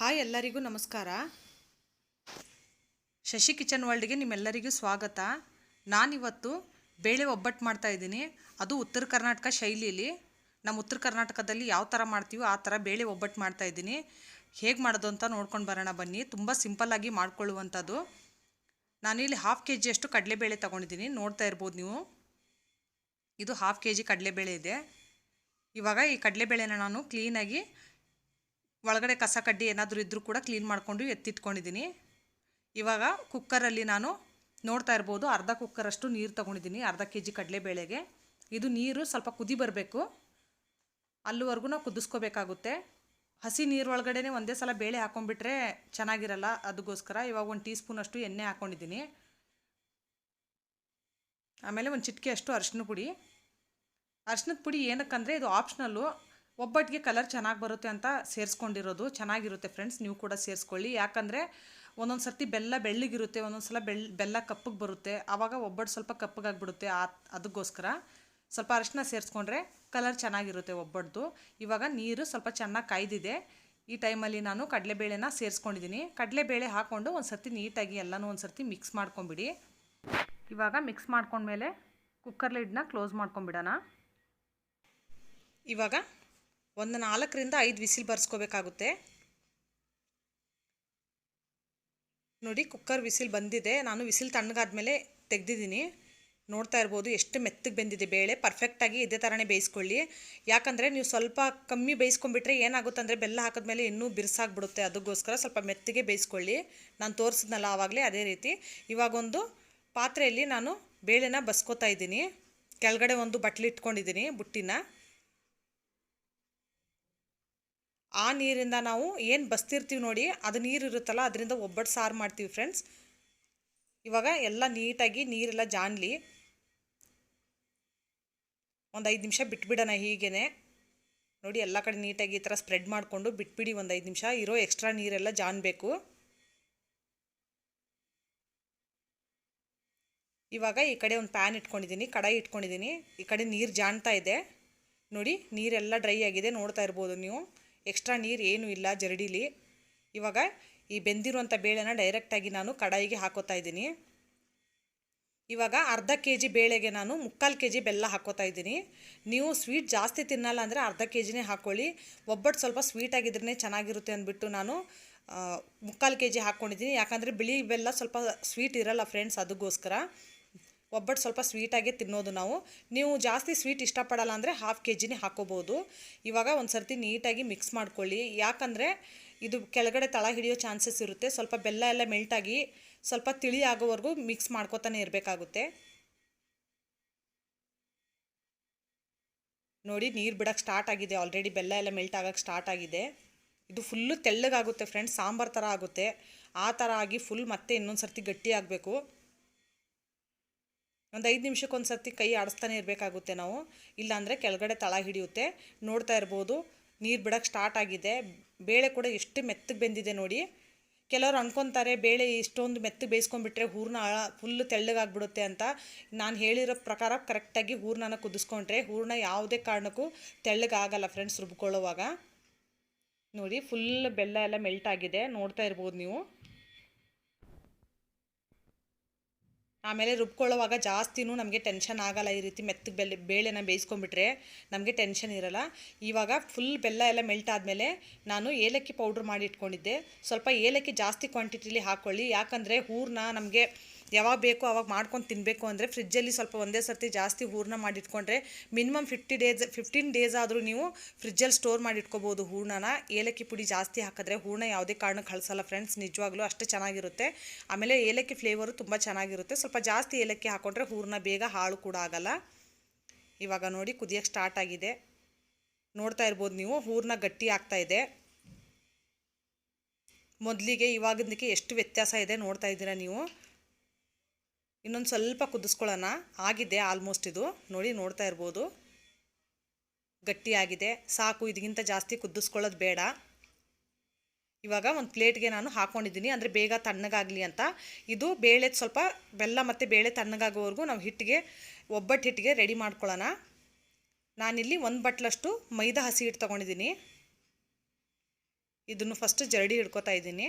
Hi ಎಲ್ಲರಿಗೂ ನಮಸ್ಕಾರ. Shashi kitchen ವರ್ಲ್ಡ್ಗೆ ನಿಮ್ಮೆಲ್ಲರಿಗೂ ಸ್ವಾಗತ. ನಾನಿವತ್ತು ಬೇಳೆ ಒಬ್ಬಟ್ಟು ಮಾಡ್ತಾ ಇದ್ದೀನಿ. ಅದು ಉತ್ತರ ಕರ್ನಾಟಕ ಶೈಲಿಯಲ್ಲಿ ನಮ್ಮ ಉತ್ತರ ಕರ್ನಾಟಕದಲ್ಲಿ ಯಾವ ಥರ ಮಾಡ್ತೀವೋ ಆ ಥರ ಬೇಳೆ ಒಬ್ಬಟ್ಟು ಮಾಡ್ತಾ ಇದ್ದೀನಿ. ಹೇಗೆ ಮಾಡೋದು ಅಂತ ನೋಡ್ಕೊಂಡು ಬರೋಣ ಬನ್ನಿ. ತುಂಬ ಸಿಂಪಲ್ಲಾಗಿ ಮಾಡ್ಕೊಳ್ಳುವಂಥದ್ದು. ನಾನಿಲ್ಲಿ ಹಾಫ್ ಕೆ ಜಿಯಷ್ಟು ಕಡಲೆಬೇಳೆ ತೊಗೊಂಡಿದ್ದೀನಿ. ನೋಡ್ತಾ ಇರ್ಬೋದು ನೀವು. ಇದು ಹಾಫ್ ಕೆ ಜಿ ಕಡಲೆಬೇಳೆ ಇದೆ. ಇವಾಗ ಈ ಕಡಲೆಬೇಳೆನ ನಾನು ಕ್ಲೀನಾಗಿ ಒಳಗಡೆ ಕಸ ಕಡ್ಡಿ ಏನಾದರೂ ಇದ್ದರೂ ಕೂಡ ಕ್ಲೀನ್ ಮಾಡಿಕೊಂಡು ಎತ್ತಿಟ್ಕೊಂಡಿದ್ದೀನಿ. ಇವಾಗ ಕುಕ್ಕರಲ್ಲಿ ನಾನು ನೋಡ್ತಾ ಇರ್ಬೋದು ಅರ್ಧ ಕುಕ್ಕರಷ್ಟು ನೀರು ತೊಗೊಂಡಿದ್ದೀನಿ, ಅರ್ಧ ಕೆ ಜಿ ಕಡಲೆಬೇಳೆಗೆ. ಇದು ನೀರು ಸ್ವಲ್ಪ ಕುದಿ ಬರಬೇಕು. ಅಲ್ಲಿವರೆಗೂ ನಾವು ಕುದಿಸ್ಕೋಬೇಕಾಗುತ್ತೆ. ಹಸಿ ನೀರು ಒಳಗಡೆ ಒಂದೇ ಸಲ ಬೇಳೆ ಹಾಕೊಂಡ್ಬಿಟ್ರೆ ಚೆನ್ನಾಗಿರಲ್ಲ ಅದಕ್ಕೋಸ್ಕರ ಇವಾಗ ಒಂದು ಟೀ ಸ್ಪೂನಷ್ಟು ಎಣ್ಣೆ ಹಾಕ್ಕೊಂಡಿದ್ದೀನಿ ಆಮೇಲೆ ಒಂದು ಚಿಟಿಕೆ ಅಷ್ಟು ಅರಿಶಿನ ಪುಡಿ. ಅರಿಶಿನದ ಪುಡಿ ಏನಕ್ಕಂದರೆ ಇದು ಆಪ್ಷನಲ್ಲು ಒಬ್ಬಟ್ಟಿಗೆ ಕಲರ್ ಚೆನ್ನಾಗಿ ಬರುತ್ತೆ ಅಂತ ಸೇರಿಸ್ಕೊಂಡಿರೋದು, ಚೆನ್ನಾಗಿರುತ್ತೆ ಫ್ರೆಂಡ್ಸ್ ನೀವು ಕೂಡ ಸೇರಿಸ್ಕೊಳ್ಳಿ. ಯಾಕಂದರೆ ಒಂದೊಂದು ಸರ್ತಿ ಬೆಲ್ಲ ಬೆಳ್ಳಗಿರುತ್ತೆ, ಒಂದೊಂದು ಸಲ ಬೆಳ್, ಬೆಲ್ಲ ಕಪ್ಪಗೆ ಬರುತ್ತೆ. ಆವಾಗ ಒಬ್ಬಟ್ಟು ಸ್ವಲ್ಪ ಕಪ್ಪಗಾಗ್ಬಿಡುತ್ತೆ, ಆ ಅದಕ್ಕೋಸ್ಕರ ಸ್ವಲ್ಪ ಅರಿಶಿನ ಸೇರಿಸ್ಕೊಂಡ್ರೆ ಕಲರ್ ಚೆನ್ನಾಗಿರುತ್ತೆ ಒಬ್ಬಟ್ಟು ಇವಾಗ ನೀರು ಸ್ವಲ್ಪ ಚೆನ್ನಾಗಿ ಕಾಯ್ದಿದೆ. ಈ ಟೈಮಲ್ಲಿ ನಾನು ಕಡಲೆಬೇಳೆನ ಸೇರಿಸ್ಕೊಂಡಿದ್ದೀನಿ ಕಡಲೆಬೇಳೆ ಹಾಕ್ಕೊಂಡು ಒಂದು ಸರ್ತಿ ನೀಟಾಗಿ ಎಲ್ಲನೂ ಒಂದು ಸರ್ತಿ ಮಿಕ್ಸ್ ಮಾಡ್ಕೊಂಬಿಡಿ. ಇವಾಗ ಮಿಕ್ಸ್ ಮಾಡ್ಕೊಂಡ್ಮೇಲೆ ಕುಕ್ಕರ್ ಲಿಡ್ನ ಕ್ಲೋಸ್ ಮಾಡ್ಕೊಂಬಿಡೋಣ ಇವಾಗ ಒಂದು ನಾಲ್ಕರಿಂದ ಐದು ವಿಸಿಲ್ ಬರ್ಸ್ಕೋಬೇಕಾಗುತ್ತೆ. ನೋಡಿ, ಕುಕ್ಕರ್ ವಿಸಿಲ್ ಬಂದಿದೆ. ನಾನು ವಿಸಿಲ್ ತಣ್ಣಗಾದ್ಮೇಲೆ ತೆಗ್ದಿದ್ದೀನಿ. ನೋಡ್ತಾ ಇರ್ಬೋದು ಎಷ್ಟು ಮೆತ್ತಗೆ ಬೆಂದಿದೆ ಬೇಳೆ. ಪರ್ಫೆಕ್ಟಾಗಿ ಇದೇ ಥರನೇ ಬೇಯಿಸ್ಕೊಳ್ಳಿ. ಯಾಕಂದರೆ ನೀವು ಸ್ವಲ್ಪ ಕಮ್ಮಿ ಬೇಯಿಸ್ಕೊಂಬಿಟ್ರೆ ಏನಾಗುತ್ತೆ ಅಂದರೆ ಬೆಲ್ಲ ಹಾಕಿದ್ಮೇಲೆ ಇನ್ನೂ ಬಿರ್ಸಾಗ್ಬಿಡುತ್ತೆ. ಅದಕ್ಕೋಸ್ಕರ ಸ್ವಲ್ಪ ಮೆತ್ತಗೆ ಬೇಯಿಸ್ಕೊಳ್ಳಿ. ನಾನು ತೋರಿಸಿದ್ನಲ್ಲ ಆವಾಗಲೇ ಅದೇ ರೀತಿ. ಇವಾಗೊಂದು ಪಾತ್ರೆಯಲ್ಲಿ ನಾನು ಬೇಳೆನ ಬಸ್ಕೋತಾ ಇದ್ದೀನಿ. ಕೆಳಗಡೆ ಒಂದು ಬಟ್ಲಿಟ್ಕೊಂಡಿದ್ದೀನಿ ಬುಟ್ಟಿನ. ಆ ನೀರಿಂದ ನಾವು ಏನು ಬಸ್ತಿರ್ತೀವಿ ನೋಡಿ, ಅದು ನೀರು ಇರುತ್ತಲ್ಲ, ಅದರಿಂದ ಒಬ್ಬಟ್ಟು ಸಾರು ಮಾಡ್ತೀವಿ ಫ್ರೆಂಡ್ಸ್ ಇವಾಗ ಎಲ್ಲ ನೀಟಾಗಿ ನೀರೆಲ್ಲ ಜಾನ್ಲಿ. ಒಂದು ಐದು ನಿಮಿಷ ಬಿಟ್ಬಿಡೋಣ ಹೀಗೇ ನೋಡಿ, ಎಲ್ಲ ಕಡೆ ನೀಟಾಗಿ ಈ ಥರ ಸ್ಪ್ರೆಡ್ ಮಾಡಿಕೊಂಡು ಬಿಟ್ಬಿಡಿ ಒಂದು ಐದು ನಿಮಿಷ. ಇರೋ ಎಕ್ಸ್ಟ್ರಾ ನೀರೆಲ್ಲ ಜಾನ್ಬೇಕು. ಇವಾಗ ಈ ಕಡೆ ಒಂದು ಪ್ಯಾನ್ ಇಟ್ಕೊಂಡಿದ್ದೀನಿ ಕಡಾಯಿ ಇಟ್ಕೊಂಡಿದ್ದೀನಿ ಈ ಕಡೆ ನೀರು ಜಾಣ್ತಾ ಇದೆ. ನೋಡಿ, ನೀರೆಲ್ಲ ಡ್ರೈ ಆಗಿದೆ, ನೋಡ್ತಾ ಇರ್ಬೋದು ನೀವು. ಎಕ್ಸ್ಟ್ರಾ ನೀರು ಏನೂ ಇಲ್ಲ ಜರಡಿಲಿ. ಇವಾಗ ಈ ಬೆಂದಿರುವಂಥ ಬೇಳೆನ ಡೈರೆಕ್ಟಾಗಿ ನಾನು ಕಡಾಯಿಗೆ ಹಾಕೋತಾ ಇದ್ದೀನಿ. ಇವಾಗ ಅರ್ಧ ಕೆ ಜಿ ಬೇಳೆಗೆ ನಾನು ಮುಕ್ಕಾಲು ಕೆ ಜಿ ಬೆಲ್ಲ ಹಾಕೋತಾ ಇದ್ದೀನಿ. ನೀವು ಸ್ವೀಟ್ ಜಾಸ್ತಿ ತಿನ್ನಲ್ಲ ಅಂದರೆ ಅರ್ಧ ಕೆ ಜಿನೇ ಹಾಕ್ಕೊಳ್ಳಿ ಒಬ್ಬಟ್ಟು ಸ್ವಲ್ಪ ಸ್ವೀಟಾಗಿದ್ರೇ ಚೆನ್ನಾಗಿರುತ್ತೆ ಅಂದ್ಬಿಟ್ಟು ನಾನು ಮುಕ್ಕಾಲು ಕೆ ಜಿ ಹಾಕ್ಕೊಂಡಿದ್ದೀನಿ ಯಾಕಂದರೆ ಬಿಳಿ ಬೆಲ್ಲ ಸ್ವಲ್ಪ ಸ್ವೀಟ್ ಇರಲ್ಲ ಫ್ರೆಂಡ್ಸ್ ಅದಕ್ಕೋಸ್ಕರ. ಒಬ್ಬಟ್ಟು ಸ್ವಲ್ಪ ಸ್ವೀಟಾಗೆ ತಿನ್ನೋದು ನಾವು. ನೀವು ಜಾಸ್ತಿ ಸ್ವೀಟ್ ಇಷ್ಟಪಡಲ್ಲ ಅಂದರೆ ಹಾಫ್ ಕೆ ಜಿನೇ ಹಾಕೋಬೋದು. ಇವಾಗ ಒಂದು ಸರ್ತಿ ನೀಟಾಗಿ ಮಿಕ್ಸ್ ಮಾಡ್ಕೊಳ್ಳಿ. ಯಾಕಂದರೆ ಇದು ಕೆಳಗಡೆ ತಳ ಹಿಡಿಯೋ ಚಾನ್ಸಸ್ ಇರುತ್ತೆ. ಸ್ವಲ್ಪ ಬೆಲ್ಲ ಎಲ್ಲ ಮೆಲ್ಟಾಗಿ ಸ್ವಲ್ಪ ತಿಳಿ ಆಗೋವರೆಗೂ ಮಿಕ್ಸ್ ಮಾಡ್ಕೋತಾನೆ ಇರಬೇಕಾಗುತ್ತೆ. ನೋಡಿ, ನೀರು ಬಿಡೋಕ್ಕೆ ಸ್ಟಾರ್ಟ್ ಆಗಿದೆ. ಆಲ್ರೆಡಿ ಬೆಲ್ಲ ಎಲ್ಲ ಮೆಲ್ಟ್ ಆಗೋಕ್ಕೆ ಸ್ಟಾರ್ಟ್ ಆಗಿದೆ. ಇದು ಫುಲ್ಲು ತೆಳ್ಳಗಾಗುತ್ತೆ ಫ್ರೆಂಡ್ಸ್ ಸಾಂಬಾರು ಥರ ಆಗುತ್ತೆ. ಆ ಥರ ಆಗಿ ಫುಲ್ ಮತ್ತೆ ಇನ್ನೊಂದು ಸರ್ತಿ ಗಟ್ಟಿ ಆಗಬೇಕು. ಒಂದು ಐದು ನಿಮಿಷಕ್ಕೆ ಒಂದು ಸರ್ತಿ ಕೈ ಆಡಿಸ್ತಾನೆ ಇರಬೇಕಾಗುತ್ತೆ ನಾವು. ಇಲ್ಲಾಂದರೆ ಕೆಳಗಡೆ ತಳ ಹಿಡಿಯುತ್ತೆ. ನೋಡ್ತಾ ಇರ್ಬೋದು. ನೀರು ಬಿಡೋಕ್ಕೆ ಸ್ಟಾರ್ಟ್ ಆಗಿದೆ. ಬೇಳೆ ಕೂಡ ಎಷ್ಟು ಮೆತ್ತಗೆ ಬೆಂದಿದೆ ನೋಡಿ. ಕೆಲವರು ಅಂದ್ಕೊತಾರೆ ಬೇಳೆ ಇಷ್ಟೊಂದು ಮೆತ್ತಗೆ ಬೇಯಿಸ್ಕೊಂಡ್ಬಿಟ್ರೆ ಹೂರ್ನ ಫುಲ್ಲು ತೆಳ್ಳಗಾಗ್ಬಿಡುತ್ತೆ ಅಂತ. ನಾನು ಹೇಳಿರೋ ಪ್ರಕಾರ ಕರೆಕ್ಟಾಗಿ ಹೂರ್ನ ಕುದಿಸ್ಕೊಂಡ್ರೆ ಹೂರ್ಣ ಯಾವುದೇ ಕಾರಣಕ್ಕೂ ತೆಳ್ಳಗಾಗಲ್ಲ ಫ್ರೆಂಡ್ಸ್ ರುಬ್ಕೊಳ್ಳೋವಾಗ. ನೋಡಿ ಫುಲ್ ಬೆಲ್ಲ ಎಲ್ಲ ಮೆಲ್ಟ್ ಆಗಿದೆ. ನೋಡ್ತಾ ಇರ್ಬೋದು ನೀವು. ಆಮೇಲೆ ರುಬ್ಕೊಳ್ಳೋವಾಗ ಜಾಸ್ತಿನೂ ನಮಗೆ ಟೆನ್ಷನ್ ಆಗಲ್ಲ ಈ ರೀತಿ ಮೆತ್ತಗೆ ಬೆಲ್ಲ ಬೇಳೆನ ಬೇಯಿಸ್ಕೊಂಡ್ಬಿಟ್ರೆ ನಮಗೆ ಟೆನ್ಷನ್ ಇರಲ್ಲ. ಇವಾಗ ಫುಲ್ ಬೆಲ್ಲ ಎಲ್ಲ ಮೆಲ್ಟ್ ಆದಮೇಲೆ ನಾನು ಏಲಕ್ಕಿ ಪೌಡ್ರ್ ಮಾಡಿ ಇಟ್ಕೊಂಡಿದ್ದೆ. ಸ್ವಲ್ಪ ಏಲಕ್ಕಿ ಜಾಸ್ತಿ ಕ್ವಾಂಟಿಟಿಲಿ ಹಾಕ್ಕೊಳ್ಳಿ ಯಾಕಂದರೆ ಹೂರನ್ನ ನಮಗೆ ಯಾವಾಗ ಬೇಕೋ ಅವಾಗ ಮಾಡ್ಕೊಂಡು ತಿನ್ನಬೇಕು ಅಂದರೆ ಫ್ರಿಜ್ಜಲ್ಲಿ ಸ್ವಲ್ಪ ಒಂದೇ ಸರ್ತಿ ಜಾಸ್ತಿ ಹೂರ್ಣ ಮಾಡಿಟ್ಕೊಂಡ್ರೆ minimum fifty days fifteen days ಆದರೂ ನೀವು ಫ್ರಿಜ್ಜಲ್ಲಿ ಸ್ಟೋರ್ ಮಾಡಿ ಇಟ್ಕೋಬೋದು ಹೂರ್ಣನ. ಏಲಕ್ಕಿ ಪುಡಿ ಜಾಸ್ತಿ ಹಾಕಿದ್ರೆ ಹೂರ್ಣ ಯಾವುದೇ ಕಾರಣಕ್ಕೆ ಕಳಿಸಲ್ಲ ಫ್ರೆಂಡ್ಸ್ ನಿಜವಾಗ್ಲೂ ಅಷ್ಟು ಚೆನ್ನಾಗಿರುತ್ತೆ. ಆಮೇಲೆ ಏಲಕ್ಕಿ ಫ್ಲೇವರು ತುಂಬ ಚೆನ್ನಾಗಿರುತ್ತೆ. ಸ್ವಲ್ಪ ಜಾಸ್ತಿ ಏಲಕ್ಕಿ ಹಾಕ್ಕೊಂಡ್ರೆ ಹೂರ್ಣ ಬೇಗ ಹಾಳು ಕೂಡ ಆಗಲ್ಲ. ಇವಾಗ ನೋಡಿ ಕುದಿಯೋಕ್ಕೆ ಸ್ಟಾರ್ಟ್ ಆಗಿದೆ. ನೋಡ್ತಾ ಇರ್ಬೋದು ನೀವು, ಹೂರ್ಣ ಗಟ್ಟಿ ಆಗ್ತಾ ಇದೆ. ಮೊದಲಿಗೆ ಇವಾಗಿಂದಕ್ಕೆ ಎಷ್ಟು ವ್ಯತ್ಯಾಸ ಇದೆ ನೋಡ್ತಾ ಇದ್ದೀರಾ ನೀವು? ಇನ್ನೊಂದು ಸ್ವಲ್ಪ ಕುದಿಸ್ಕೊಳ್ಳೋಣ. ಆಗಿದೆ ಆಲ್ಮೋಸ್ಟ್ ಇದು. ನೋಡಿ, ನೋಡ್ತಾ ಇರ್ಬೋದು. ಗಟ್ಟಿಯಾಗಿದೆ. ಸಾಕು ಇದಕ್ಕಿಂತ ಜಾಸ್ತಿ ಕುದಿಸ್ಕೊಳ್ಳೋದು ಬೇಡ. ಇವಾಗ ಒಂದು ಪ್ಲೇಟ್ಗೆ ನಾನು ಹಾಕ್ಕೊಂಡಿದ್ದೀನಿ ಅಂದರೆ ಬೇಗ ತಣ್ಣಗಾಗಲಿ ಅಂತ. ಇದು ಬೇಳೆ ಸ್ವಲ್ಪ ಬೆಲ್ಲ ಮತ್ತು ಬೇಳೆ ತಣ್ಣಗಾಗೋವರೆಗೂ ನಾವು ಹಿಟ್ಟಿಗೆ ಒಬ್ಬಟ್ಟು ಹಿಟ್ಟಿಗೆ ರೆಡಿ ಮಾಡ್ಕೊಳ್ಳೋಣ. ನಾನಿಲ್ಲಿ ಒಂದು ಬಟ್ಲಷ್ಟು ಮೈದಾ ಹಸಿ ಹಿಟ್ಟು ತೊಗೊಂಡಿದ್ದೀನಿ. ಇದನ್ನು ಫಸ್ಟ್ ಜರಡಿ ಹಿಡ್ಕೊತಾ ಇದ್ದೀನಿ.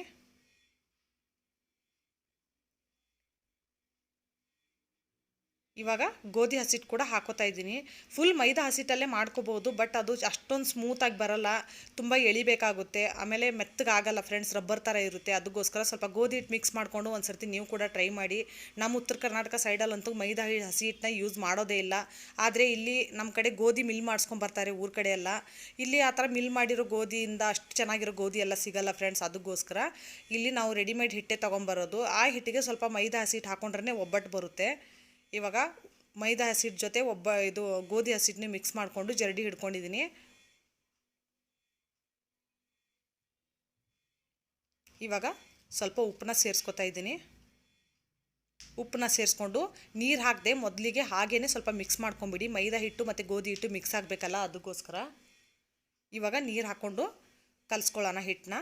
ಇವಾಗ ಗೋಧಿ ಹಸಿಟ್ಟು ಕೂಡ ಹಾಕೋತಾ ಇದ್ದೀನಿ. ಫುಲ್ ಮೈದಾ ಹಸಿಟ್ಟಲ್ಲೇ ಮಾಡ್ಕೋಬೋದು ಬಟ್ ಅದು ಅಷ್ಟೊಂದು ಸ್ಮೂತಾಗಿ ಬರಲ್ಲ. ತುಂಬ ಎಳಿಬೇಕಾಗುತ್ತೆ. ಆಮೇಲೆ ಮೆತ್ತಗಾಗಲ್ಲ ಫ್ರೆಂಡ್ಸ್ ರಬ್ಬರ್ ಥರ ಇರುತ್ತೆ. ಅದಕ್ಕೋಸ್ಕರ ಸ್ವಲ್ಪ ಗೋಧಿ ಹಿಟ್ಟು ಮಿಕ್ಸ್ ಮಾಡಿಕೊಂಡು ಒಂದು ಸರ್ತಿ ನೀವು ಕೂಡ ಟ್ರೈ ಮಾಡಿ. ನಮ್ಮ ಉತ್ತರ ಕರ್ನಾಟಕ ಸೈಡಲ್ಲಂತೂ ಮೈದಾ ಹಸಿ ಹಿಟ್ಟನ್ನ ಯೂಸ್ ಮಾಡೋದೇ ಇಲ್ಲ. ಆದರೆ ಇಲ್ಲಿ ನಮ್ಮ ಕಡೆ ಗೋಧಿ ಮಿಲ್ ಮಾಡಿಸ್ಕೊಂಬರ್ತಾರೆ ಊರ ಕಡೆ ಎಲ್ಲ. ಇಲ್ಲಿ ಆ ಥರ ಮಿಲ್ ಮಾಡಿರೋ ಗೋಧಿಯಿಂದ ಅಷ್ಟು ಚೆನ್ನಾಗಿರೋ ಗೋಧಿ ಎಲ್ಲ ಸಿಗಲ್ಲ ಫ್ರೆಂಡ್ಸ್ ಅದಕ್ಕೋಸ್ಕರ ಇಲ್ಲಿ ನಾವು ರೆಡಿಮೇಡ್ ಹಿಟ್ಟೆ ತೊಗೊಂಬರೋದು ಆ ಹಿಟ್ಟಿಗೆ ಸ್ವಲ್ಪ ಮೈದಾ ಹಸಿ ಹಿಟ್ಟು ಹಾಕೊಂಡ್ರೆ ಒಬ್ಬಟ್ಟು ಬರುತ್ತೆ. ಇವಾಗ ಮೈದಾ ಹಸಿಟ್ಟು ಜೊತೆ ಒಬ್ಬ ಇದು ಗೋಧಿ ಹಸಿಟ್ಟನ್ನ ಮಿಕ್ಸ್ ಮಾಡಿಕೊಂಡು ಜರಡಿ ಹಿಡ್ಕೊಂಡಿದ್ದೀನಿ ಇವಾಗ ಸ್ವಲ್ಪ ಉಪ್ಪನ್ನ ಸೇರಿಸ್ಕೊತಾ ಇದ್ದೀನಿ. ಉಪ್ಪನ್ನ ಸೇರಿಸ್ಕೊಂಡು ನೀರು ಹಾಕದೆ ಮೊದಲಿಗೆ ಹಾಗೇ ಸ್ವಲ್ಪ ಮಿಕ್ಸ್ ಮಾಡ್ಕೊಂಬಿಡಿ. ಮೈದಾ ಹಿಟ್ಟು ಮತ್ತು ಗೋಧಿ ಹಿಟ್ಟು ಮಿಕ್ಸ್ ಆಗಬೇಕಲ್ಲ ಅದಕ್ಕೋಸ್ಕರ ಇವಾಗ ನೀರು ಹಾಕ್ಕೊಂಡು ಕಲಿಸ್ಕೊಳ್ಳೋಣ ಹಿಟ್ಟನ್ನ.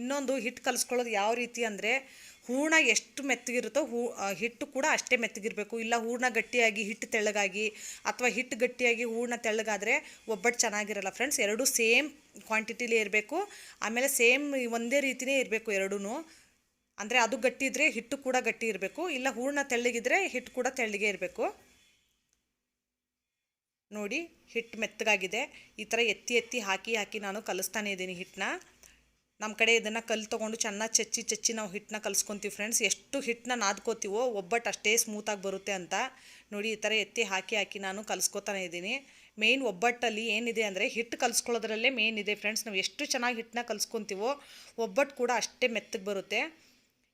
ಇನ್ನೊಂದು ಹಿಟ್ಟು ಕಲಿಸ್ಕೊಳ್ಳೋದು ಯಾವ ರೀತಿ ಅಂದರೆ ಹೂರ್ಣ ಎಷ್ಟು ಮೆತ್ತಗಿರುತ್ತೋ ಹೂ ಹಿಟ್ಟು ಕೂಡ ಅಷ್ಟೇ ಮೆತ್ತಗಿರಬೇಕು. ಇಲ್ಲ ಹೂರ್ಣ ಗಟ್ಟಿಯಾಗಿ ಹಿಟ್ಟು ತೆಳ್ಳಗಾಗಿ ಅಥವಾ ಹಿಟ್ಟು ಗಟ್ಟಿಯಾಗಿ ಹೂರ್ಣ ತೆಳ್ಳಗಾದರೆ ಒಬ್ಬಟ್ಟು ಚೆನ್ನಾಗಿರಲ್ಲ ಫ್ರೆಂಡ್ಸ್ ಎರಡೂ ಸೇಮ್ ಕ್ವಾಂಟಿಟಿಲಿ ಇರಬೇಕು. ಆಮೇಲೆ ಸೇಮ್ ಒಂದೇ ರೀತಿಯೇ ಇರಬೇಕು ಎರಡೂ ಅಂದರೆ ಅದು ಗಟ್ಟಿ ಇದ್ದರೆ ಹಿಟ್ಟು ಕೂಡ ಗಟ್ಟಿ ಇರಬೇಕು. ಇಲ್ಲ ಹೂರ್ಣ ತೆಳ್ಳಗಿದ್ರೆ ಹಿಟ್ಟು ಕೂಡ ತೆಳ್ಳಗೆ ಇರಬೇಕು. ನೋಡಿ ಹಿಟ್ಟು ಮೆತ್ತಗಾಗಿದೆ. ಈ ಥರ ಎತ್ತಿ ಎತ್ತಿ ಹಾಕಿ ಹಾಕಿ ನಾನು ಕಲಿಸ್ತಾನೆ ಇದ್ದೀನಿ ಹಿಟ್ಟನ್ನ ನಮ್ಮ ಕಡೆ ಇದನ್ನು ಕಲ್ಲು ತೊಗೊಂಡು ಚೆನ್ನಾಗಿ ಚಚ್ಚಿ ಚಚ್ಚಿ ನಾವು ಹಿಟ್ಟನ್ನ ಕಲಿಸ್ಕೊತೀವಿ ಫ್ರೆಂಡ್ಸ್ ಎಷ್ಟು ಹಿಟ್ಟನ್ನ ನಾದ್ಕೋತೀವೋ ಒಬ್ಬಟ್ಟು ಅಷ್ಟೇ ಸ್ಮೂತಾಗಿ ಬರುತ್ತೆ ಅಂತ. ನೋಡಿ, ಈ ಥರ ಎತ್ತಿ ಹಾಕಿ ಹಾಕಿ ನಾನು ಕಲಿಸ್ಕೊತಾನೆ ಇದ್ದೀನಿ. ಮೇಯ್ನ್ ಒಬ್ಬಟ್ಟಲ್ಲಿ ಏನಿದೆ ಅಂದರೆ ಹಿಟ್ಟು ಕಲಿಸ್ಕೊಳ್ಳೋದ್ರಲ್ಲೇ ಮೇನ್ ಇದೆ ಫ್ರೆಂಡ್ಸ್ ನಾವು ಎಷ್ಟು ಚೆನ್ನಾಗಿ ಹಿಟ್ಟನ್ನ ಕಲಿಸ್ಕೊತೀವೋ ಒಬ್ಬಟ್ಟು ಕೂಡ ಅಷ್ಟೇ ಮೆತ್ತಗೆ ಬರುತ್ತೆ.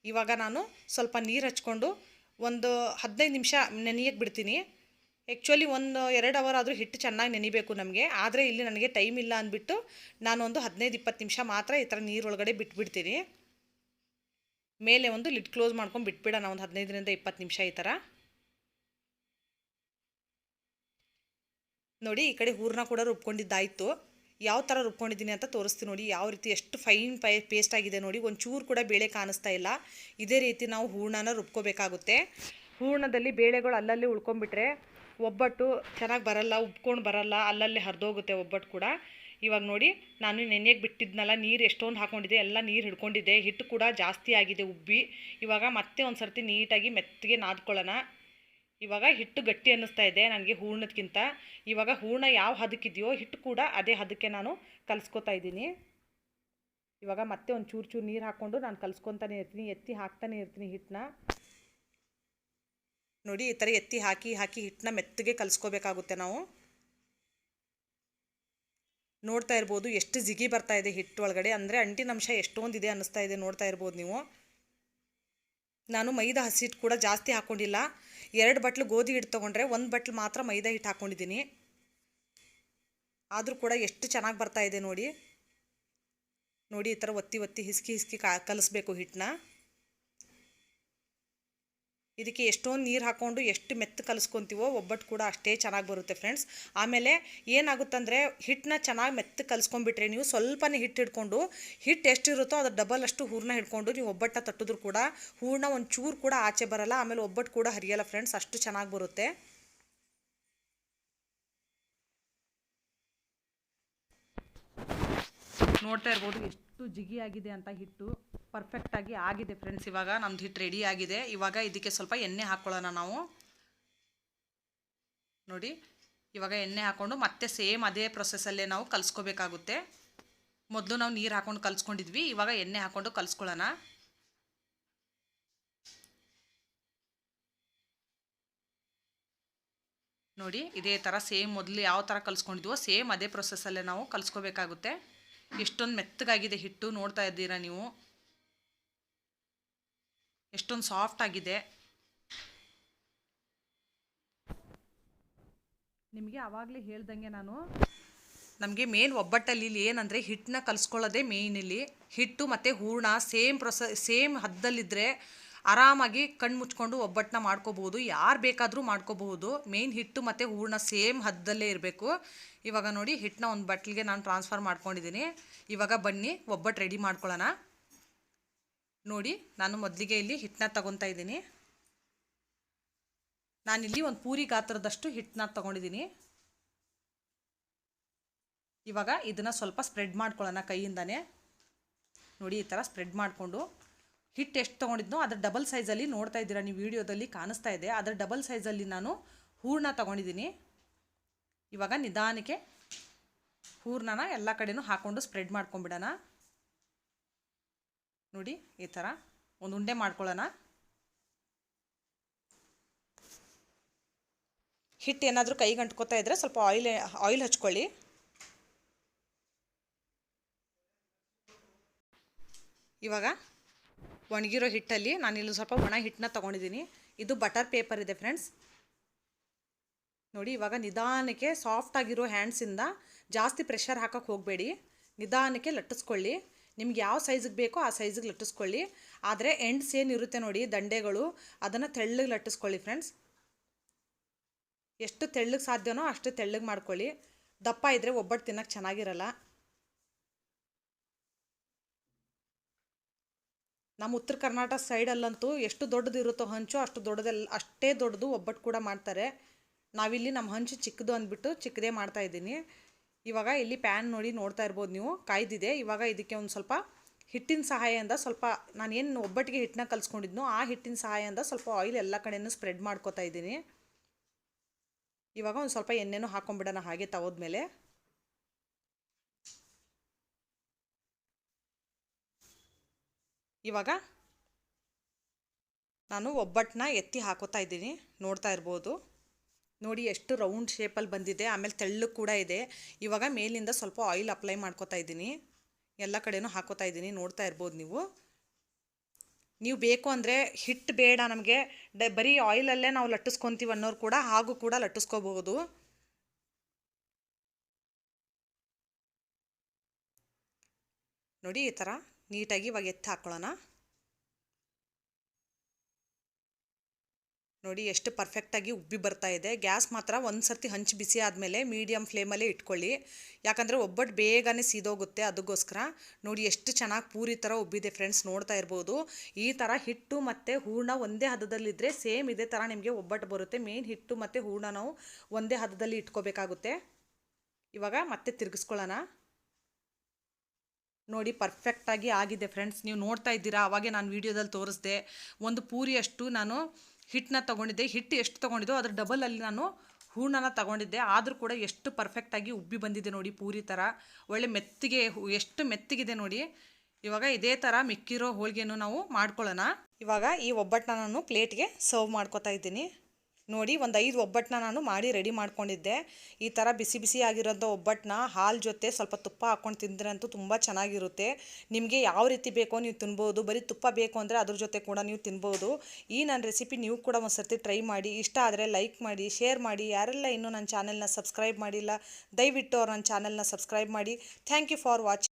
ಇವಾಗ ನಾನು ಸ್ವಲ್ಪ ನೀರು ಹಚ್ಕೊಂಡು ಒಂದು ಹದಿನೈದು ನಿಮಿಷ ನೆನೆಯಕ್ಕೆ ಬಿಡ್ತೀನಿ. ಆ್ಯಕ್ಚುಲಿ ಒಂದು, ಎರಡು ಅವರ್ ಆದರೂ ಹಿಟ್ಟು ಚೆನ್ನಾಗಿ ನೆನಿಬೇಕು ನಮಗೆ. ಆದರೆ ಇಲ್ಲಿ ನನಗೆ ಟೈಮ್ ಇಲ್ಲ ಅಂದ್ಬಿಟ್ಟು ನಾನೊಂದು ಹದಿನೈದು ಇಪ್ಪತ್ತು ನಿಮಿಷ ಮಾತ್ರ ಈ ಥರ ನೀರೊಳಗಡೆ ಬಿಟ್ಬಿಡ್ತೀನಿ. ಮೇಲೆ ಒಂದು ಲಿಡ್ ಕ್ಲೋಸ್ ಮಾಡ್ಕೊಂಡು ಬಿಟ್ಬಿಡೋಣ, ಒಂದು ಹದಿನೈದರಿಂದ ಇಪ್ಪತ್ತು ನಿಮಿಷ ಈ ಥರ. ನೋಡಿ, ಈ ಕಡೆ ಹೂರ್ನ ಕೂಡ ರುಬ್ಕೊಂಡಿದ್ದಾಯಿತು. ಯಾವ ಥರ ರುಬ್ಕೊಂಡಿದ್ದೀನಿ ಅಂತ ತೋರಿಸ್ತೀನಿ ನೋಡಿ. ಯಾವ ರೀತಿ ಎಷ್ಟು ಫೈನ್ ಪೈ ಪೇಸ್ಟ್ ಆಗಿದೆ ನೋಡಿ. ಒಂಚೂರು ಕೂಡ ಬೇಳೆ ಕಾಣಿಸ್ತಾ ಇಲ್ಲ. ಇದೇ ರೀತಿ ನಾವು ಹೂರ್ಣನ ರುಬ್ಕೋಬೇಕಾಗುತ್ತೆ. ಹೂರ್ಣದಲ್ಲಿ ಬೇಳೆಗಳು ಅಲ್ಲಲ್ಲಿ ಉಳ್ಕೊಂಡ್ಬಿಟ್ರೆ ಒಬ್ಬಟ್ಟು ಚೆನ್ನಾಗಿ ಬರಲ್ಲ ಉಬ್ಕೊಂಡು ಬರಲ್ಲ, ಅಲ್ಲಲ್ಲಿ ಹರಿದೋಗುತ್ತೆ ಒಬ್ಬಟ್ಟು ಕೂಡ. ಇವಾಗ ನೋಡಿ, ನಾನು ನೆನೆಯಕ್ಕೆ ಬಿಟ್ಟಿದ್ನಲ್ಲ, ನೀರು ಎಷ್ಟೊಂದು ಹಾಕೊಂಡಿದ್ದೆ, ಎಲ್ಲ ನೀರು ಹಿಡ್ಕೊಂಡಿದ್ದೆ, ಹಿಟ್ಟು ಕೂಡ ಜಾಸ್ತಿ ಆಗಿದೆ ಉಬ್ಬಿ. ಇವಾಗ ಮತ್ತೆ ಒಂದು ಸರ್ತಿ ನೀಟಾಗಿ ಮೆತ್ತಗೆ ನಾದ್ಕೊಳ್ಳೋಣ. ಇವಾಗ ಹಿಟ್ಟು ಗಟ್ಟಿ ಅನ್ನಿಸ್ತಾ ಇದೆ ನನಗೆ ಹೂರ್ಣದ್ಕಿಂತ. ಇವಾಗ ಹೂರ್ಣ ಯಾವ ಹದಕ್ಕಿದೆಯೋ, ಹಿಟ್ಟು ಕೂಡ ಅದೇ ಹದಕ್ಕೆ ನಾನು ಕಲಿಸ್ಕೊತಾ ಇದ್ದೀನಿ. ಇವಾಗ ಮತ್ತೆ ಒಂದು ಚೂರು ಚೂರು ನೀರು ಹಾಕ್ಕೊಂಡು ನಾನು ಕಲಿಸ್ಕೊತಾನೆ ಇರ್ತೀನಿ, ಎತ್ತಿ ಹಾಕ್ತಾನೆ ಇರ್ತೀನಿ ಹಿಟ್ಟನ್ನ ನೋಡಿ, ಈ ಥರ ಎತ್ತಿ ಹಾಕಿ ಹಾಕಿ ಹಿಟ್ಟನ್ನ ಮೆತ್ತಗೆ ಕಲಿಸ್ಕೋಬೇಕಾಗುತ್ತೆ ನಾವು. ನೋಡ್ತಾ ಇರ್ಬೋದು, ಎಷ್ಟು ಜಿಗಿ ಬರ್ತಾ ಇದೆ ಹಿಟ್ಟು ಒಳಗಡೆ. ಅಂದರೆ ಅಂಟಿನಂಶ ಎಷ್ಟೊಂದಿದೆ ಅನ್ನಿಸ್ತಾ ಇದೆ ನೋಡ್ತಾ ಇರ್ಬೋದು ನೀವು. ನಾನು ಮೈದಾ ಹಸಿ ಹಿಟ್ಟು ಕೂಡ ಜಾಸ್ತಿ ಹಾಕ್ಕೊಂಡಿಲ್ಲ ಎರಡು ಬಟ್ಲು ಗೋಧಿ ಹಿಟ್ಟು ತೊಗೊಂಡ್ರೆ ಒಂದು ಬಟ್ಲು ಮಾತ್ರ ಮೈದಾ ಹಿಟ್ಟು ಹಾಕ್ಕೊಂಡಿದ್ದೀನಿ ಆದರೂ ಕೂಡ ಎಷ್ಟು ಚೆನ್ನಾಗಿ ಬರ್ತಾ ಇದೆ ನೋಡಿ. ನೋಡಿ, ಈ ಥರ ಒತ್ತಿ ಒತ್ತಿ ಹಿಸ್ಕಿ ಹಿಸ್ಕಿ ಕಲಿಸ್ಬೇಕು ಹಿಟ್ಟನ್ನ. ಇದಕ್ಕೆ ಎಷ್ಟೊಂದು ನೀರು ಹಾಕ್ಕೊಂಡು ಎಷ್ಟು ಮೆತ್ತ ಕಲಿಸ್ಕೊತೀವೋ ಒಬ್ಬಟ್ಟು ಕೂಡ ಅಷ್ಟೇ ಚೆನ್ನಾಗಿ ಬರುತ್ತೆ ಫ್ರೆಂಡ್ಸ್ ಆಮೇಲೆ ಏನಾಗುತ್ತಂದರೆ ಹಿಟ್ಟನ್ನ ಚೆನ್ನಾಗಿ ಮೆತ್ತ ಕಲಿಸ್ಕೊಂಡ್ಬಿಟ್ರೆ ನೀವು ಸ್ವಲ್ಪನೇ ಹಿಟ್ಟು ಹಿಡ್ಕೊಂಡು ಹಿಟ್ಟು ಎಷ್ಟಿರುತ್ತೋ ಅದು ಡಬಲ್ ಅಷ್ಟು ಹೂರ್ಣ ಹಿಡ್ಕೊಂಡು ನೀವು ಒಬ್ಬಟ್ಟ ತಟ್ಟಿದ್ರು ಕೂಡ ಹೂರ್ಣ ಒಂದು ಚೂರು ಕೂಡ ಆಚೆ ಬರಲ್ಲ, ಆಮೇಲೆ ಒಬ್ಬಟ್ಟು ಕೂಡ ಹರಿಯಲ್ಲ ಫ್ರೆಂಡ್ಸ್ ಅಷ್ಟು ಚೆನ್ನಾಗಿ ಬರುತ್ತೆ. ನೋಡ್ತಾ ಇರ್ಬೋದು ಎಷ್ಟು ಜಿಗಿಯಾಗಿದೆ ಅಂತ ಹಿಟ್ಟು. ಪರ್ಫೆಕ್ಟಾಗಿ ಆಗಿದೆ ಫ್ರೆಂಡ್ಸ್ ಇವಾಗ ನಮ್ದು ಹಿಟ್ಟು ರೆಡಿ ಆಗಿದೆ. ಇವಾಗ ಇದಕ್ಕೆ ಸ್ವಲ್ಪ ಎಣ್ಣೆ ಹಾಕ್ಕೊಳ್ಳೋಣ ನಾವು. ನೋಡಿ, ಇವಾಗ ಎಣ್ಣೆ ಹಾಕ್ಕೊಂಡು ಮತ್ತೆ ಸೇಮ್ ಅದೇ ಪ್ರೊಸೆಸಲ್ಲೇ ನಾವು ಕಲಿಸ್ಕೋಬೇಕಾಗುತ್ತೆ. ಮೊದಲು ನಾವು ನೀರು ಹಾಕ್ಕೊಂಡು ಕಲಿಸ್ಕೊಂಡಿದ್ವಿ, ಇವಾಗ ಎಣ್ಣೆ ಹಾಕ್ಕೊಂಡು ಕಲಿಸ್ಕೊಳ್ಳೋಣ. ನೋಡಿ, ಇದೇ ಥರ ಸೇಮ್ ಮೊದಲು ಯಾವ ಥರ ಕಲಿಸ್ಕೊಂಡಿದ್ವೋ ಸೇಮ್ ಅದೇ ಪ್ರೊಸೆಸಲ್ಲೇ ನಾವು ಕಲಿಸ್ಕೋಬೇಕಾಗುತ್ತೆ. ಎಷ್ಟೊಂದು ಮೆತ್ತಗಾಗಿದೆ ಹಿಟ್ಟು ನೋಡ್ತಾ ಇದ್ದೀರಾ ನೀವು. ಎಷ್ಟೊಂದು ಸಾಫ್ಟ್ ಆಗಿದೆ. ನಿಮಗೆ ಆವಾಗಲೇ ಹೇಳ್ದಂಗೆ ನಾನು ನಮಗೆ ಮೇನ್ ಒಬ್ಬಟ್ಟಲ್ಲಿ ಇಲ್ಲಿ ಏನಂದರೆ ಹಿಟ್ಟನ್ನ ಕಲಿಸ್ಕೊಳ್ಳೋದೇ ಮೇಯ್ನ್ ಇಲ್ಲಿ. ಹಿಟ್ಟು ಮತ್ತು ಹೂರ್ಣ ಸೇಮ್ ಪ್ರೊಸ ಸೇಮ್ ಹದ್ದಲ್ಲಿದ್ದರೆ ಆರಾಮಾಗಿ ಕಣ್ಣು ಮುಚ್ಕೊಂಡು ಒಬ್ಬಟ್ಟನ್ನ ಮಾಡ್ಕೋಬಹುದು. ಯಾರು ಬೇಕಾದರೂ ಮಾಡ್ಕೋಬಹುದು. ಮೇಯ್ನ್ ಹಿಟ್ಟು ಮತ್ತು ಹೂರ್ಣ ಸೇಮ್ ಹದ್ದಲ್ಲೇ ಇರಬೇಕು. ಇವಾಗ ನೋಡಿ ಹಿಟ್ಟನ್ನ ಒಂದು ಬಟ್ಲಿಗೆ ನಾನು ಟ್ರಾನ್ಸ್ಫರ್ ಮಾಡ್ಕೊಂಡಿದ್ದೀನಿ ಇವಾಗ ಬನ್ನಿ ಒಬ್ಬಟ್ಟು ರೆಡಿ ಮಾಡ್ಕೊಳ್ಳೋಣ. ನೋಡಿ, ನಾನು ಮೊದಲಿಗೆ ಇಲ್ಲಿ ಹಿಟ್ಟನ್ನ ತಗೊತಾ ಇದ್ದೀನಿ. ನಾನಿಲ್ಲಿ ಒಂದು ಪೂರಿ ಗಾತ್ರದಷ್ಟು ಹಿಟ್ಟನ್ನ ತಗೊಂಡಿದ್ದೀನಿ. ಇವಾಗ ಇದನ್ನು ಸ್ವಲ್ಪ ಸ್ಪ್ರೆಡ್ ಮಾಡ್ಕೊಳ್ಳೋಣ ಕೈಯಿಂದನೇ. ನೋಡಿ, ಈ ಥರ ಸ್ಪ್ರೆಡ್ ಮಾಡಿಕೊಂಡು. ಹಿಟ್ಟು ಎಷ್ಟು ತೊಗೊಂಡಿದ್ನೋ ಅದರ ಡಬಲ್ ಸೈಜಲ್ಲಿ ನೋಡ್ತಾ ಇದ್ದೀರಾ, ನೀವು ವಿಡಿಯೋದಲ್ಲಿ ಕಾಣಿಸ್ತಾ ಇದೆ. ಅದರ ಡಬಲ್ ಸೈಜಲ್ಲಿ ನಾನು ಹೂರಣ ತೊಗೊಂಡಿದ್ದೀನಿ. ಇವಾಗ ನಿಧಾನಕ್ಕೆ ಹೂರ್ಣನ ಎಲ್ಲ ಕಡೆನೂ ಹಾಕ್ಕೊಂಡು ಸ್ಪ್ರೆಡ್ ಮಾಡ್ಕೊಂಬಿಡೋಣ ನೋಡಿ, ಈ ಥರ ಒಂದು ಉಂಡೆ ಮಾಡ್ಕೊಳ್ಳೋಣ. ಹಿಟ್ಟು ಏನಾದರೂ ಕೈಗೆ ಅಂಟ್ಕೋತಾ ಇದ್ರೆ ಸ್ವಲ್ಪ ಆಯಿಲ್ ಆಯಿಲ್ ಹಚ್ಕೊಳ್ಳಿ. ಇವಾಗ ಒಣಗಿರೋ ಹಿಟ್ಟಲ್ಲಿ ನಾನಿಲ್ಲಿ ಸ್ವಲ್ಪ ಒಣ ಹಿಟ್ಟನ್ನ ತೊಗೊಂಡಿದ್ದೀನಿ. ಇದು ಬಟರ್ ಪೇಪರ್ ಇದೆ ಫ್ರೆಂಡ್ಸ್ ನೋಡಿ, ಇವಾಗ ನಿಧಾನಕ್ಕೆ ಸಾಫ್ಟಾಗಿರೋ ಹ್ಯಾಂಡ್ಸಿಂದ ಜಾಸ್ತಿ ಪ್ರೆಷರ್ ಹಾಕೋಕ್ಕೆ ಹೋಗಬೇಡಿ. ನಿಧಾನಕ್ಕೆ ಲಟ್ಟಿಸ್ಕೊಳ್ಳಿ. ನಿಮ್ಗೆ ಯಾವ ಸೈಜಿಗೆ ಬೇಕೋ ಆ ಸೈಜಿಗೆ ಲಟ್ಟಿಸ್ಕೊಳ್ಳಿ. ಆದರೆ ಎಂಡ್ಸ್ ಏನಿರುತ್ತೆ ನೋಡಿ, ದಂಡೆಗಳು, ಅದನ್ನು ತೆಳ್ಳಗೆ ಲಟ್ಟಿಸ್ಕೊಳ್ಳಿ ಫ್ರೆಂಡ್ಸ್ ಎಷ್ಟು ತೆಳ್ಳಗೆ ಸಾಧ್ಯನೋ ಅಷ್ಟು ತೆಳ್ಳಗೆ ಮಾಡ್ಕೊಳ್ಳಿ. ದಪ್ಪ ಇದ್ದರೆ ಒಬ್ಬಟ್ಟು ತಿನ್ನೋಕ್ಕೆ ಚೆನ್ನಾಗಿರಲ್ಲ. ನಮ್ಮ ಉತ್ತರ ಕರ್ನಾಟಕ ಸೈಡಲ್ಲಂತೂ ಎಷ್ಟು ದೊಡ್ಡದು ಇರುತ್ತೋ ಹಂಚು, ಅಷ್ಟು ದೊಡ್ಡದೆಲ್ಲ, ಅಷ್ಟೇ ದೊಡ್ಡದು ಒಬ್ಬಟ್ಟು ಕೂಡ ಮಾಡ್ತಾರೆ. ನಾವಿಲ್ಲಿ ನಮ್ಮ ಹಂಚು ಚಿಕ್ಕದು ಅಂದ್ಬಿಟ್ಟು ಚಿಕ್ಕದೇ ಮಾಡ್ತಾ ಇದ್ದೀನಿ. ಇವಾಗ ಇಲ್ಲಿ ಪ್ಯಾನ್ ನೋಡಿ ನೋಡ್ತಾ ಇರ್ಬೋದು ನೀವು, ಕಾಯ್ದಿದೆ. ಇವಾಗ ಇದಕ್ಕೆ ಒಂದು ಸ್ವಲ್ಪ ಹಿಟ್ಟಿನ ಸಹಾಯದಿಂದ ಸ್ವಲ್ಪ ನಾನು ಏನು ಒಬ್ಬಟ್ಟಿಗೆ ಹಿಟ್ಟನ್ನ ಕಲಿಸ್ಕೊಂಡಿದ್ನೋ ಆ ಹಿಟ್ಟಿನ ಸಹಾಯದಿಂದ ಸ್ವಲ್ಪ ಆಯಿಲ್ ಎಲ್ಲ ಕಡೆಯೂ ಸ್ಪ್ರೆಡ್ ಮಾಡ್ಕೋತಾ ಇದ್ದೀನಿ. ಇವಾಗ ಒಂದು ಸ್ವಲ್ಪ ಎಣ್ಣೆನೂ ಹಾಕೊಂಡ್ಬಿಡೋಣ ಹಾಗೆ ತವದ್ಮೇಲೆ. ಇವಾಗ ನಾನು ಒಬ್ಬಟ್ಟನ್ನ ಎತ್ತಿ ಹಾಕೋತಾ ಇದ್ದೀನಿ, ನೋಡ್ತಾ ಇರ್ಬೋದು. ನೋಡಿ ಎಷ್ಟು ರೌಂಡ್ ಶೇಪಲ್ಲಿ ಬಂದಿದೆ, ಆಮೇಲೆ ತೆಳ್ಳಗೆ ಕೂಡ ಇದೆ. ಇವಾಗ ಮೇಲಿಂದ ಸ್ವಲ್ಪ ಆಯಿಲ್ ಅಪ್ಲೈ ಮಾಡ್ಕೋತಾ ಇದ್ದೀನಿ. ಎಲ್ಲ ಕಡೆನೂ ಹಾಕೋತಾ ಇದ್ದೀನಿ, ನೋಡ್ತಾ ಇರ್ಬೋದು ನೀವು. ನೀವು ಬೇಕು ಅಂದರೆ ಹಿಟ್ಟು ಬೇಡ ನಮಗೆ. ಡ, ಬರೀ ಆಯಿಲಲ್ಲೇ ನಾವು ಲಟ್ಟಿಸ್ಕೊತೀವಿ ಅನ್ನೋರು ಕೂಡ ಹಾಗೂ ಕೂಡ ಲಟ್ಟಿಸ್ಕೋಬಹುದು. ನೋಡಿ ಈ ಥರ ನೀಟಾಗಿ ಇವಾಗ ಎತ್ತಿ ಹಾಕ್ಕೊಳ್ಳೋಣ ನೋಡಿ ಎಷ್ಟು ಪರ್ಫೆಕ್ಟಾಗಿ ಉಬ್ಬಿ ಬರ್ತಾ ಇದೆ. ಗ್ಯಾಸ್ ಮಾತ್ರ ಒಂದು ಸರ್ತಿ ಹಂಚು ಬಿಸಿ ಆದಮೇಲೆ ಮೀಡಿಯಮ್ ಫ್ಲೇಮಲ್ಲೇ ಇಟ್ಕೊಳ್ಳಿ. ಯಾಕಂದರೆ ಒಬ್ಬಟ್ಟು ಬೇಗನೆ ಸೀದೋಗುತ್ತೆ ಅದಕ್ಕೋಸ್ಕರ ನೋಡಿ ಎಷ್ಟು ಚೆನ್ನಾಗಿ ಪೂರಿ ಥರ ಉಬ್ಬಿದೆ ಫ್ರೆಂಡ್ಸ್ ನೋಡ್ತಾ ಇರ್ಬೋದು. ಈ ಥರ ಹಿಟ್ಟು ಮತ್ತು ಹೂರ್ಣ ಒಂದೇ ಹದದಲ್ಲಿದ್ದರೆ ಸೇಮ್ ಇದೇ ಥರ ನಿಮಗೆ ಒಬ್ಬಟ್ಟು ಬರುತ್ತೆ. ಮೇನ್ ಹಿಟ್ಟು ಮತ್ತು ಹೂರ್ಣ ನಾವು ಒಂದೇ ಹದದಲ್ಲಿ ಇಟ್ಕೋಬೇಕಾಗುತ್ತೆ. ಇವಾಗ ಮತ್ತೆ ತಿರುಗಿಸ್ಕೊಳ್ಳೋಣ. ನೋಡಿ ಪರ್ಫೆಕ್ಟಾಗಿ ಆಗಿದೆ ಫ್ರೆಂಡ್ಸ್ ನೀವು ನೋಡ್ತಾ ಇದ್ದೀರಾ? ಅವಾಗೆ ನಾನು ವೀಡಿಯೋದಲ್ಲಿ ತೋರಿಸ್ದೆ. ಒಂದು ಪೂರಿಯಷ್ಟು ನಾನು ಹಿಟ್ಟನ್ನ ತೊಗೊಂಡಿದ್ದೆ. ಹಿಟ್ಟು ಎಷ್ಟು ತೊಗೊಂಡಿದ್ದೋ ಅದ್ರ ಡಬಲಲ್ಲಿ ನಾನು ಹೂರ್ಣನ ತಗೊಂಡಿದ್ದೆ. ಆದರೂ ಕೂಡ ಎಷ್ಟು ಪರ್ಫೆಕ್ಟಾಗಿ ಉಬ್ಬಿ ಬಂದಿದೆ ನೋಡಿ ಪೂರಿ ಥರ ಒಳ್ಳೆ ಮೆತ್ತಿಗೆ ಎಷ್ಟು ಮೆತ್ತಿಗಿದೆ ನೋಡಿ. ಇವಾಗ ಇದೇ ಥರ ಮಿಕ್ಕಿರೋ ಹೋಳಿಗೆನೂ ನಾವು ಮಾಡ್ಕೊಳ್ಳೋಣ. ಇವಾಗ ಈ ಒಬ್ಬಟ್ಟನ್ನ ನಾನು ಪ್ಲೇಟ್ಗೆ ಸರ್ವ್ ಮಾಡ್ಕೋತಾ ಇದ್ದೀನಿ. ನೋಡಿ ಒಂದು ಐದು ಒಬ್ಬಟ್ಟನ್ನ ನಾನು ಮಾಡಿ ರೆಡಿ ಮಾಡ್ಕೊಂಡಿದ್ದೆ. ಈ ಥರ ಬಿಸಿ ಬಿಸಿ ಆಗಿರೋಂಥ ಒಬ್ಬಟ್ಟನ್ನ ಹಾಲು ಜೊತೆ ಸ್ವಲ್ಪ ತುಪ್ಪ ಹಾಕ್ಕೊಂಡು ತಿಂದರೆ ಅಂತೂ ತುಂಬ ಚೆನ್ನಾಗಿರುತ್ತೆ. ನಿಮಗೆ ಯಾವ ರೀತಿ ಬೇಕೋ ನೀವು ತಿನ್ಬೋದು, ಬರೀ ತುಪ್ಪ ಬೇಕು ಅಂದರೆ ಅದ್ರ ಜೊತೆ ಕೂಡ ನೀವು ತಿನ್ಬೋದು. ಈ ನನ್ನ ರೆಸಿಪಿ ನೀವು ಕೂಡ ಒಂದು ಸರ್ತಿ ಟ್ರೈ ಮಾಡಿ, ಇಷ್ಟ ಆದರೆ ಲೈಕ್ ಮಾಡಿ ಶೇರ್ ಮಾಡಿ. ಯಾರೆಲ್ಲ ಇನ್ನೂ ನನ್ನ ಚಾನೆಲ್ನ ಸಬ್ಸ್ಕ್ರೈಬ್ ಮಾಡಿಲ್ಲ, ದಯವಿಟ್ಟು ಅವ್ರು ನನ್ನ ಚಾನೆಲ್ನ ಸಬ್ಸ್ಕ್ರೈಬ್ ಮಾಡಿ. Thank you for watching